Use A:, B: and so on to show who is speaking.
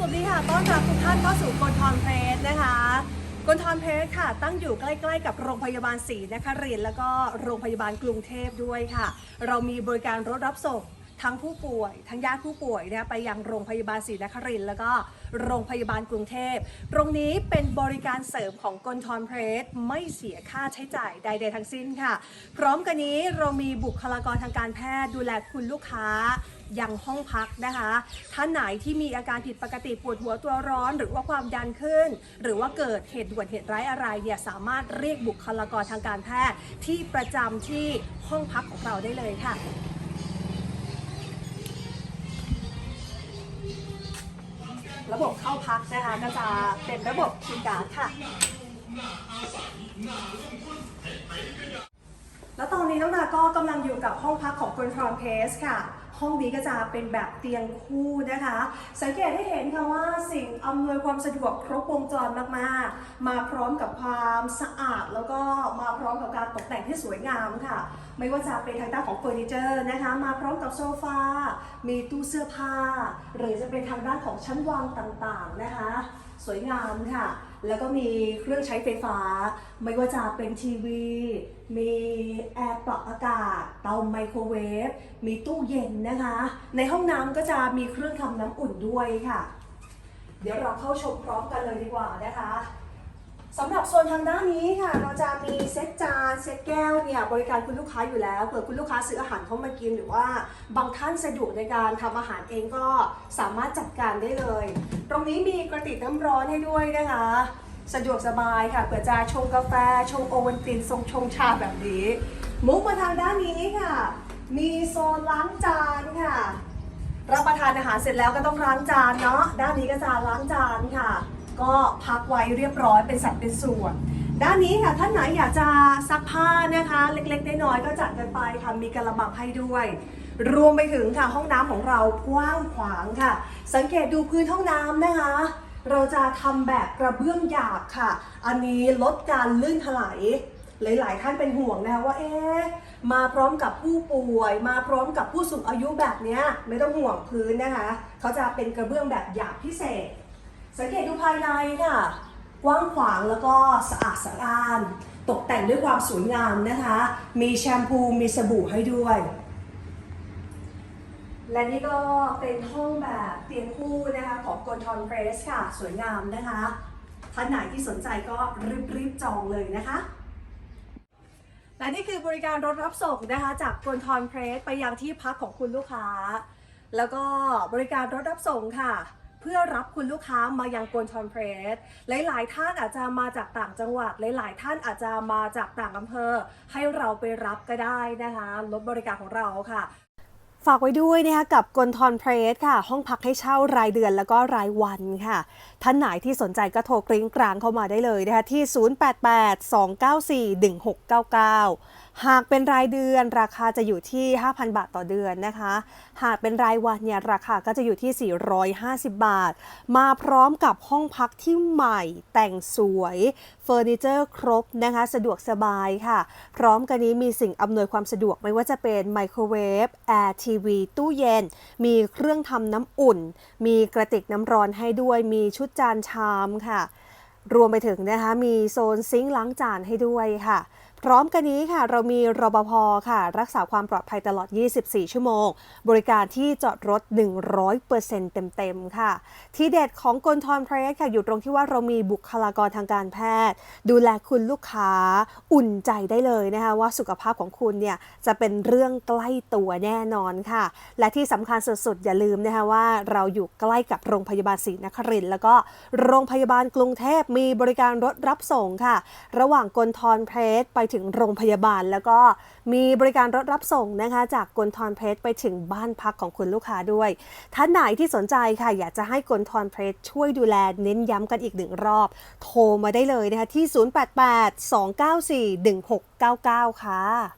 A: สวัสดีค่ะ ต้อนรับทุกท่านเข้าสู่กนทอนเพลสนะคะกนทอนเพลสค่ะ ตั้งอยู่ใกล้ๆกับโรงพยาบาลศรีนครินทร์แล้วก็โรงพยาบาลกรุงเทพด้วยค่ะ เรามีบริการรถรับส่ง ทั้งผู้ป่วย ทั้งญาติผู้ป่วยนะไปยังโรงพยาบาลศรีนครินทร์แล้วก็โรงพยาบาลกรุงเทพ ตรงนี้เป็นบริการเสริมของกนทอนเพลสไม่เสียค่าใช้จ่ายใด ๆ ทั้งสิ้นค่ะ พร้อมกันนี้เรามีบุคลากรทางการแพทย์ดูแลคุณลูกค้ายังห้องพักนะคะ ท่านไหนที่มีอาการผิดปกติปวดหัวตัวร้อน หรือว่าความดันขึ้น หรือว่าเกิดเหตุด่วนเหตุร้ายอะไรเนี่ยสามารถเรียกบุคลากรทางการแพทย์ที่ประจำที่ห้องพักของเราได้เลยค่ะ ระบบเข้าพักนะคะก็จะเป็นระบบคีย์การ์ดค่ะ แล้วตอนนี้น้องนาก็กำลังอยู่กับห้องพักของคุณทรอนเพสค่ะ ห้องนี้ก็จะเป็นแบบเตียงคู่นะคะ สังเกตให้เห็นค่ะว่าสิ่งอำนวยความสะดวกครบวงจรมากๆ มาพร้อมกับความสะอาดแล้วก็มาพร้อมกับการตกแต่งที่สวยงามค่ะ ไม่ว่าจะเป็นทางด้านของเฟอร์นิเจอร์นะคะ มาพร้อมกับโซฟา มีตู้เสื้อผ้า หรือจะเป็นทางด้านของชั้นวางต่างๆนะคะ สวยงามค่ะ แล้วก็มีเครื่องใช้ไฟฟ้า ไม่ว่าจะเป็นทีวี มีแอร์ปรับอากาศ เตาไมโครเวฟ มีตู้เย็นนะคะ ในห้องน้ำก็จะมีเครื่องทำน้ำอุ่นด้วยค่ะ เดี๋ยวเราเข้าชมพร้อมกันเลยดีกว่านะคะ สำหรับโซนทางด้านนี้ค่ะ เราจะมีเซ็ตจานเซ็ตแก้วเนี่ยบริการคุณลูกค้าอยู่แล้วเผื่อคุณลูกค้าซื้ออาหารเข้ามากินหรือว่าบางท่านสะดวกในการทำอาหารเองก็สามารถจัดการได้เลย ตรงนี้มีกระติกน้ำร้อนให้ด้วยนะคะ สะดวกสบายค่ะเผื่อจะชงกาแฟ ชงโอวัลตินทรงชงชาแบบนี้ มุกมาทางด้านนี้ค่ะ มีโซนล้างจานค่ะรับประทานอาหารเสร็จแล้วก็ต้องล้างจานเนาะด้านนี้ก็จะล้างจานค่ะ ก็พักไว้เรียบร้อยเป็นสัดเป็นส่วน ด้านนี้ค่ะท่านไหนอยากจะซักผ้านะคะ เล็กๆน้อยๆก็จัดกันไปค่ะมีกระมังให้ด้วย รวมไปถึงค่ะห้องน้ำของเรากว้างขวางค่ะ สังเกตดูพื้นห้องน้ำนะคะ เราจะทำแบบกระเบื้องหยาบค่ะ อันนี้ลดการลื่นถลายหลาย ๆ ท่านเป็นห่วงนะคะว่าเอ๊ะมาพร้อมกับผู้ป่วย มาพร้อมกับผู้สูงอายุแบบเนี้ยไม่ต้องห่วงพื้นนะคะ เขาจะเป็นกระเบื้องแบบหยาบพิเศษ สังเกตดูภายในค่ะ กว้างขวางแล้วก็สะอาดสะอ้าน ตกแต่งด้วยความสวยงามนะคะ มีแชมพูมีสบู่ให้ด้วย และนี่ก็เป็นห้องแบบเตียงคู่นะคะของกนทอนเพรสค่ะ สวยงามนะคะท่านไหนที่สนใจก็รีบๆจองเลยนะคะ และนี่คือบริการรถรับส่งนะคะ จากกนทอนเพรสไปยังที่พักของคุณลูกค้า แล้วก็บริการรถรับส่งค่ะ เพื่อรับคุณลูกค้ามายังกนทอนเพรส หลาย ๆ ท่านอาจจะมาจากต่างจังหวัด หลาย ๆ ท่านอาจจะมาจากต่างอำเภอ ให้เราไปรับก็ได้นะคะรถบริการของเราค่ะฝากไว้ด้วยนะคะกับกลทอนเพรสค่ะ ห้องพักให้เช่ารายเดือนแล้วก็รายวันค่ะ ท่านไหนที่สนใจก็โทรกริ้งกลางเข้ามาได้เลยนะคะที่ 0882941699 หากเป็นรายเดือนราคาจะอยู่ที่ 5,000 บาทต่อเดือนนะคะ หากเป็นรายวันเนี่ยราคาก็จะอยู่ที่ 450 บาท มาพร้อมกับห้องพักที่ใหม่แต่งสวยเฟอร์นิเจอร์ครบนะคะ สะดวกสบายค่ะ พร้อมกันนี้มีสิ่งอำนวยความสะดวกไม่ว่าจะเป็นไมโครเวฟแอร์ทีวีตู้เย็น มีเครื่องทำน้ำอุ่น มีกระติกน้ำร้อนให้ด้วยมีชุดจานชามค่ะ รวมไปถึงนะคะมีโซนซิงค์ล้างจานให้ด้วยค่ะ พร้อมกันนี้ค่ะ เรามีรปภค่ะ รักษาความปลอดภัยตลอด 24 ชั่วโมง บริการที่จอดรถ 100%เต็มๆ ค่ะ ที่เด็ดของกลทอนเพรสค่ะ อยู่ตรงที่ว่าเรามีบุคลากรทางการแพทย์ ดูแลคุณลูกค้าอุ่นใจได้เลยนะคะว่าสุขภาพของคุณเนี่ย จะเป็นเรื่องใกล้ตัวแน่นอนค่ะ และที่สำคัญสุดๆ อย่าลืมนะคะว่าเราอยู่ใกล้กับโรงพยาบาลศรีนครินทร์แล้วก็โรงพยาบาลกรุงเทพมีบริการรถรับส่งค่ะ ระหว่างกลทอนเพรสไปถึงโรงพยาบาล แล้วก็มีบริการรถรับส่งนะคะจากกลทอนเพรไปถึงบ้านพักของคุณลูกค้าด้วย ท่านไหนที่สนใจค่ะ อยากจะให้กลทอนเพรช่วยดูแลเน้นย้ำกันอีกหนึ่งรอบ โทรมาได้เลยนะคะที่ 088 294 1699 ค่ะ